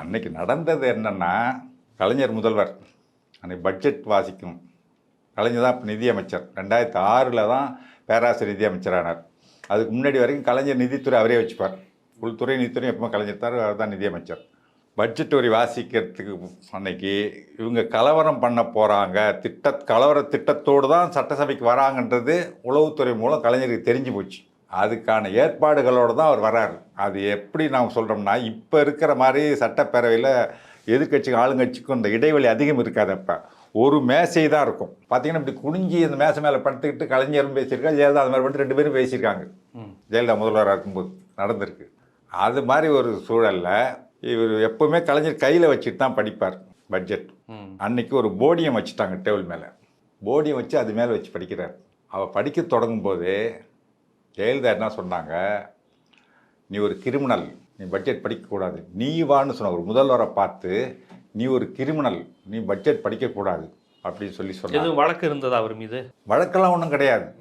அன்னைக்கு நடந்தது என்னன்னா கலைஞர் முதல்வர் அன்னைக்கு பட்ஜெட் வாசிக்கும். கலைஞர் தான் இப்போ நிதியமைச்சர். ரெண்டாயிரத்தி ஆறில் தான் பேராசிரியர் நிதியமைச்சரானார். அதுக்கு முன்னாடி வரைக்கும் கலைஞர் நிதித்துறை அவரே வச்சுப்பார். உள்துறை நிதித்துறை எப்பவுமே கலைஞர் தார் அவர் தான் நிதியமைச்சர். பட்ஜெட் வரி வாசிக்கிறதுக்கு அன்னைக்கு இவங்க கலவரம் பண்ண போகிறாங்க திட்ட கலவர திட்டத்தோடு தான் சட்டசபைக்கு வராங்கன்றது உளவுத்துறை மூலம் கலைஞருக்கு தெரிஞ்சு போச்சு. அதுக்கான ஏற்பாடுகளோடு தான் அவர் வராரு அது எப்படி நாம் சொல்கிறோம்னா இப்போ இருக்கிற மாதிரி சட்டப்பேரவையில் எதிர்க்கட்சிக்கும் ஆளுங்கட்சிக்கும் இந்த இடைவெளி அதிகம் இருக்காது அப்போ. ஒரு மேசை தான் இருக்கும். பார்த்தீங்கன்னா இப்படி குனிஞ்சி அந்த மேசை மேலே படுத்துக்கிட்டு கலைஞரும் பேசியிருக்காங்க ஜெயலலிதா அது மாதிரி பண்ணிட்டு ரெண்டு பேரும் பேசியிருக்காங்க. ஜெயலலிதா முதல்வராக இருக்கும்போது நடந்திருக்கு. அது மாதிரி ஒரு சூழலில் இவர் எப்பவுமே கலைஞர் கையில் வச்சுட்டு தான் படிப்பார் பட்ஜெட். அன்னைக்கு ஒரு போடியம் வச்சுட்டாங்க டேபிள் மேலே. போடியம் வச்சு அது மேலே வச்சு படிக்கிறார். அவள் படிக்க தொடங்கும் போதே ஜெயலலிதா என்ன சொன்னாங்க? நீ ஒரு கிரிமினல் நீ பட்ஜெட் படிக்கக்கூடாது. நீ வான்னு சொன்ன ஒரு முதல்வரை பார்த்து நீ ஒரு கிரிமினல் நீ பட்ஜெட் படிக்கக்கூடாது அப்படின்னு சொல்லி சொன்னாங்க. வழக்கு இருந்ததா அவர் மீது? வழக்கெல்லாம் ஒன்றும் கிடையாது.